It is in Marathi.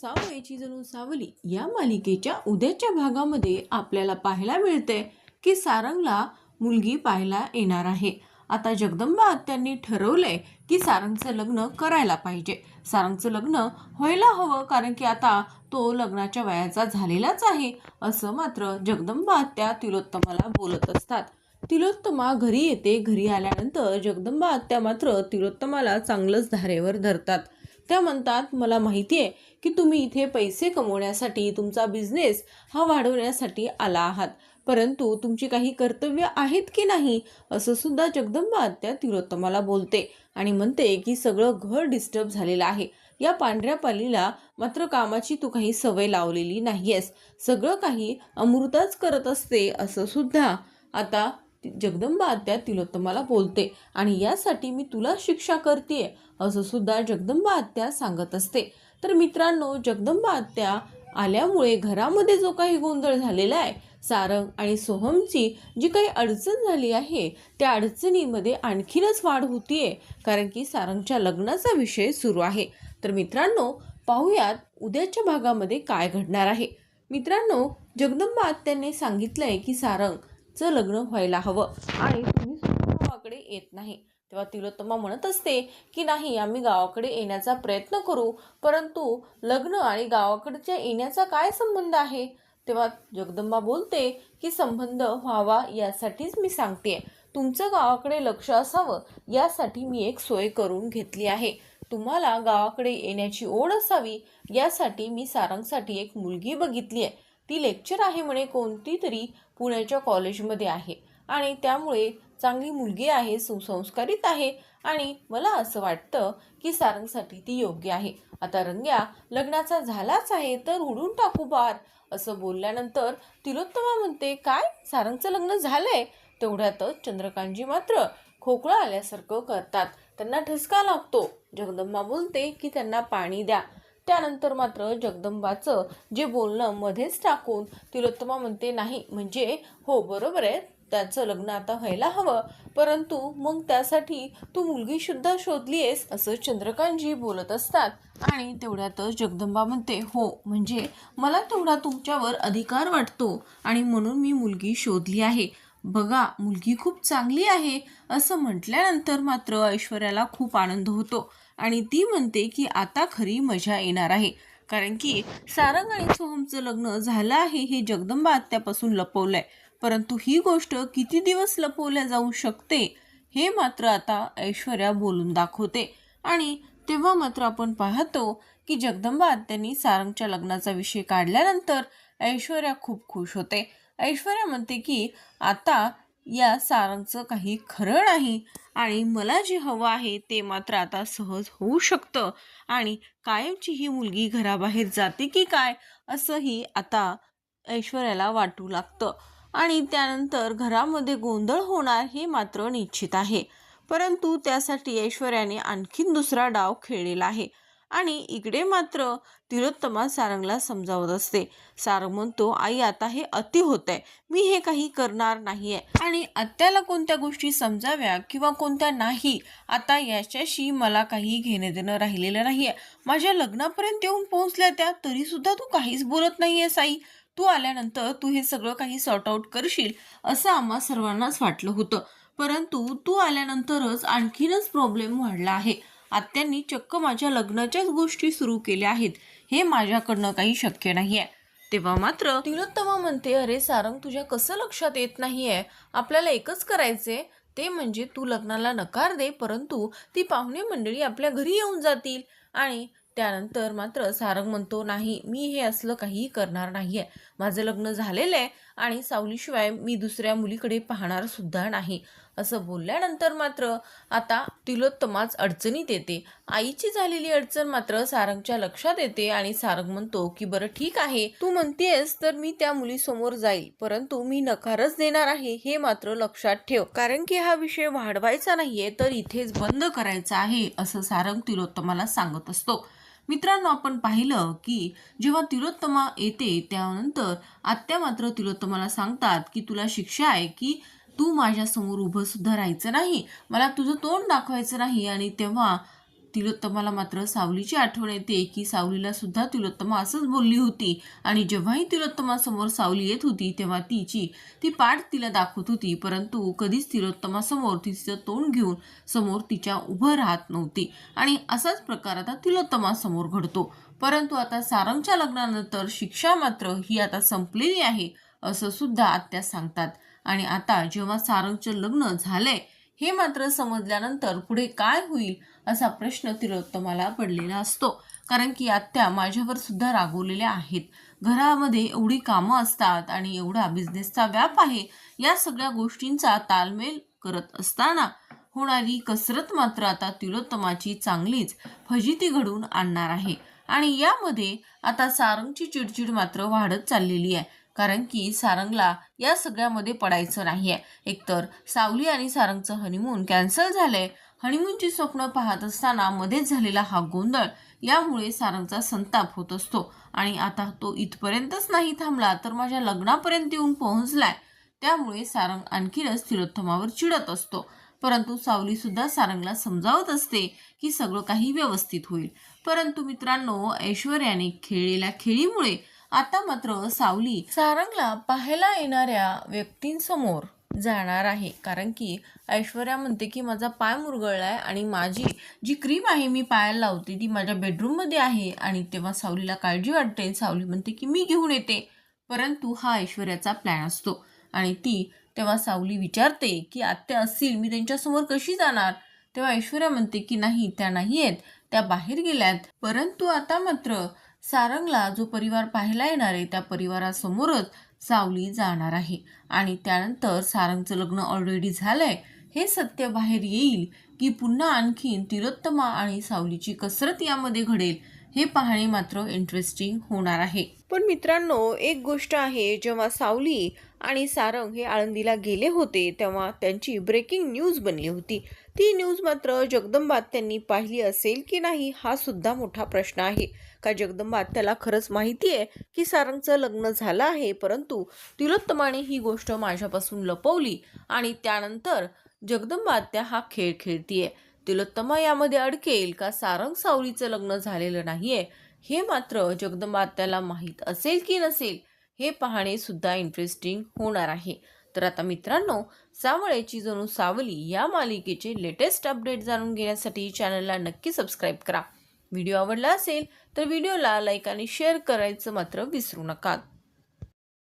सावळीची जणू सावली या मालिकेच्या उद्याच्या भागामध्ये आपल्याला पाहायला मिळते की सारंगला मुलगी पाहायला येणार आहे. आता जगदंबा आत्यांनी ठरवलंय की सारंगचं लग्न करायला पाहिजे. सारंगचं लग्न व्हायला हवं कारण की आता तो लग्नाच्या वयाचा झालेलाच आहे असं मात्र जगदंबा आत्या तिलोत्तमाला बोलत असतात. तिलोत्तमा घरी येते. घरी आल्यानंतर जगदंबा आत्या मात्र तिलोत्तमाला चांगलंच धारेवर धरतात. त्या म्हणतात मला माहिती आहे की तुम्ही इथे पैसे कमवण्यासाठी तुमचा बिझनेस हा वाढवण्यासाठी आला आहात. परंतु तुमची काही कर्तव्य आहेत की नाही असं सुद्धा जगदंबा आत्या तिरोत्तमाला बोलते आणि म्हणते की सगळं घर डिस्टर्ब झालेलं आहे. या पांढऱ्या पालीला मात्र कामाची तू काही सवय लावलेली नाहीयेस. सगळं काही अमृताच करत असते असं सुद्धा आता जगदंबा आत्या तिलोत्तमाला बोलते आणि यासाठी मी तुला शिक्षा करते असं सुद्धा जगदंबा आत्या सांगत असते. तर मित्रांनो जगदंबा आत्या आल्यामुळे घरामध्ये जो काही गोंधळ झालेला आहे सारंग आणि सोहमची जी काही अडचण झाली आहे त्या अडचणीमध्ये आणखीनच वाढ होतीये कारण की सारंगच्या लग्नाचा विषय सुरू आहे. तर मित्रांनो पाहूयात उद्याच्या भागामध्ये काय घडणार आहे. मित्रांनो जगदंबा आत्याने सांगितलंय की सारंग चं लग्न व्हायला हवं. आणि तुम्ही सुद्धा गावाकडे येत नाही. तेव्हा तिलोत्तमा म्हणत असते की नाही आम्ही गावाकडे येण्याचा प्रयत्न करू. परंतु लग्न आणि गावाकडच्या येण्याचा काय संबंध आहे? तेव्हा जगदंबा बोलते की संबंध व्हावा यासाठीच मी सांगते तुमचं गावाकडे लक्ष असावं. यासाठी मी एक सोय करून घेतली आहे. तुम्हाला गावाकडे येण्याची ओढ असावी. यासाठी मी सारंगसाठी एक मुलगी बघितली आहे ती लेक्चर आहे म्हणे कोणती तरी पुण्याच्या कॉलेजमध्ये आहे. आणि त्यामुळे चांगली मुलगी आहे सुसंस्कारित आहे आणि मला असं वाटतं की सारंगसाठी ती योग्य आहे. आता रंग्या लग्नाचा झालाच आहे तर उडून टाकू बार असं बोलल्यानंतर तिलोत्तमा म्हणते काय? सारंगचं लग्न झालंय? तेवढ्यातच चंद्रकांतजी मात्र खोकळा आल्यासारखं करतात. त्यांना ठसका लागतो. जगदंबा बोलते की त्यांना पाणी द्या. त्यानंतर मात्र जगदंबाचं जे बोलणं मध्येच टाकून तिलोत्तमा म्हणते नाही म्हणजे हो बरोबर आहे त्याचं लग्न आता व्हायला हवं. परंतु मग त्यासाठी तू मुलगी सुद्धा शोधली आहेस असं चंद्रकांतजी बोलत असतात. आणि तेवढ्यातच जगदंबा म्हणते हो म्हणजे मला तेवढा तुमच्यावर अधिकार वाटतो आणि म्हणून मी मुलगी शोधली आहे. बघा मुलगी खूप चांगली आहे असं म्हटल्यानंतर मात्र ऐश्वर्याला खूप आनंद होतो. आणि ती म्हणते की आता खरी मजा येणार आहे. कारण की सारंग आणि सोहमचं लग्न झालं आहे हे जगदंबा आत्यापासून लपवलंय. परंतु ही गोष्ट किती दिवस लपवल्या जाऊ शकते हे मात्र आता ऐश्वर्या बोलून दाखवते. आणि तेव्हा मात्र आपण पाहतो की जगदंबा आत्यांनी सारंगच्या लग्नाचा विषय काढल्यानंतर ऐश्वर्या खूप खुश होते. ऐश्वर्या म्हणते की आता या सारांचं काही खरं नाही आणि मला जे हवं आहे ते मात्र आता सहज होऊ शकतं. आणि कायमची ही मुलगी घराबाहेर जाते की काय असंही आता ऐश्वर्याला वाटू लागतं. आणि त्यानंतर घरामध्ये गोंधळ होणार हे मात्र निश्चित आहे. परंतु त्यासाठी ऐश्वर्याने आणखीन दुसरा डाव खेळलेला आहे. आणि इकडे मात्र तिलोत्तमा सारंगला समजावत असते. सारंग म्हणतो आई आता हे अति होत आहे मी हे काही करणार नाही आहे आणि आत्याला कोणत्या गोष्टी समजाव्या किंवा कोणत्या नाही आता याच्याशी मला काही घेणं देणं राहिलेलं नाही आहे माझ्या लग्नापर्यंत येऊन पोहोचल्या त्या तरी सुद्धा तू काहीच बोलत नाही आहेस आई. तू आल्यानंतर तू हे सगळं काही सॉर्ट आउट करशील असं आम्हा सर्वांनाच वाटलं होतं. परंतु तू आल्यानंतरच आणखीनच प्रॉब्लेम वाढला आहे. आत्यांनी चक्क माझ्या लग्नाच्याच गोष्टी सुरू केल्या आहेत. हे माझ्याकडनं काही शक्य नाही आहे तेव्हा मात्र तिलोत्तमा म्हणते अरे सारंग तुझ्या कसं लक्षात येत नाहीये? आपल्याला एकच करायचे ते म्हणजे तू लग्नाला नकार दे परंतु ती पाहुणे मंडळी आपल्या घरी येऊन जातील. आणि त्यानंतर मात्र सारंग म्हणतो नाही मी हे असलं काहीही करणार नाहीये. माझं लग्न झालेलं आहे आणि सावलीशिवाय मी दुसऱ्या मुलीकडे पाहणार सुद्धा नाही असं बोलल्यानंतर मात्र आता तिलोत्तमाच अडचणीत येते. आईची झालेली अडचण मात्र सारंगच्या लक्षात येते आणि सारंग म्हणतो की बरं ठीक आहे. तू म्हणतेस तर मी त्या मुलीसमोर जाईल परंतु मी नकारच देणार आहे हे मात्र लक्षात ठेव. कारण की हा विषय वाढवायचा नाहीये तर इथेच बंद करायचा आहे असं सारंग तिलोत्तमाला सांगत असतो. मित्रांनो आपण पाहिलं की जेव्हा तिलोत्तमा येते त्यानंतर आत्या मात्र तिलोत्तमाला सांगतात की तुला शिक्षा आहे की तू माझ्यासमोर उभं सुद्धा राहायचं नाही. मला तुझं तोंड दाखवायचं नाही. आणि तेव्हा तिलोत्तमाला मात्र सावलीची आठवण येते की सावलीला सुद्धा तिलोत्तमा असंच बोलली होती. आणि जेव्हाही तिलोत्तमासमोर सावली येत होती तेव्हा तिची ती पाठ तिला दाखवत होती. परंतु कधीच तिलोत्तमासमोर तिचं तोंड घेऊन समोर तिच्या उभं राहत नव्हती. आणि असाच प्रकार आता तिलोत्तमासमोर घडतो. परंतु आता सारंगच्या लग्नानंतर शिक्षा मात्र ही आता संपलेली आहे असं सुद्धा आत्या सांगतात. आणि आता जेव्हा सारंगचं लग्न झालंय हे मात्र समजल्यानंतर पुढे काय होईल असा प्रश्न तिलोत्तमाला पडलेला असतो. कारण की आत्या माझ्यावर सुद्धा रागवलेल्या आहेत. घरामध्ये एवढी कामं असतात आणि एवढा बिझनेसचा व्याप आहे या सगळ्या गोष्टींचा तालमेल करत असताना होणारी कसरत मात्र आता तिलोत्तमाची चांगलीच फजिती घडून आणणार आहे. आणि यामध्ये आता सारंगची चिडचिड मात्र वाढत चाललेली आहे. कारण की सारंगला या सगळ्यामध्ये पडायचं नाही आहे एकतर सावली आणि सारंगचं हनीमून कॅन्सल झालंय. हनीमूनची स्वप्न पाहत असताना मध्येच झालेला हा गोंधळ यामुळे सारंगचा संताप होत असतो. आणि आता तो इथपर्यंतच नाही थांबला तर माझ्या लग्नापर्यंत येऊन पोहोचलाय. त्यामुळे सारंग आणखीनच तिलोत्तमावर चिडत असतो. परंतु सावली सुद्धा सारंगला समजावत असते की सगळं काही व्यवस्थित होईल. परंतु मित्रांनो ऐश्वर्याने खेळलेल्या खेळीमुळे आता मात्र सावली सारंगला पाहायला येणाऱ्या व्यक्तींसमोर जाणार आहे. कारण की ऐश्वर्या म्हणते की माझा पाय मुरगळला आहे आणि माझी जी क्रीम आहे मी पायाला लावते ती माझ्या बेडरूममध्ये आहे आणि तेव्हा सावलीला काळजी वाटते. सावली म्हणते की मी घेऊन येते. परंतु हा ऐश्वर्याचा प्लॅन असतो. आणि ती तेव्हा सावली विचारते की आत्या असतील मी त्यांच्यासमोर कशी जाणार? तेव्हा ऐश्वर्या म्हणते की नाही त्या नाही आहेत त्या बाहेर गेल्यात. परंतु आता मात्र सारंगला जो परिवार पाहायला येणार आहे त्या परिवारासमोरच सावली जाणार आहे. आणि त्यानंतर सारंगचं लग्न ऑलरेडी झालंय. हे सत्य बाहेर येईल की पुन्हा आणखीन तिलोत्तमा आणि सावलीची कसरत यामध्ये घडेल हे पाहणे मात्र इंटरेस्टिंग होणार आहे. पण मित्रांनो एक गोष्ट आहे जेव्हा सावली आणि सारंग हे आळंदीला गेले होते तेव्हा त्यांची ब्रेकिंग न्यूज बनली होती. ती न्यूज मात्र जगदंबा त्यांनी पाहिली असेल की नाही हा सुद्धा मोठा प्रश्न आहे. का जगदंबा त्याला खरंच माहिती आहे की सारंगचं लग्न झालं आहे परंतु तिलोत्तमाने ही गोष्ट माझ्यापासून लपवली आणि त्यानंतर जगदंबात्या हा खेळ खेळतीये. तिलोत्तमा यामध्ये अडकेल का सारंग सावलीचं लग्न झालेलं नाहीये हे मात्र जगदंबात्याला माहीत असेल की नसेल. हे पाहणे सुद्धा इंटरेस्टिंग होणार आहे. तर आता मित्रांनो सावळ्याची जणू सावली या मालिकेचे लेटेस्ट अपडेट जाणून घेण्यासाठी चॅनलला नक्की सबस्क्राईब करा. व्हिडिओ आवडला असेल तर व्हिडिओला लाईक आणि शेअर करायचं मात्र विसरू नका.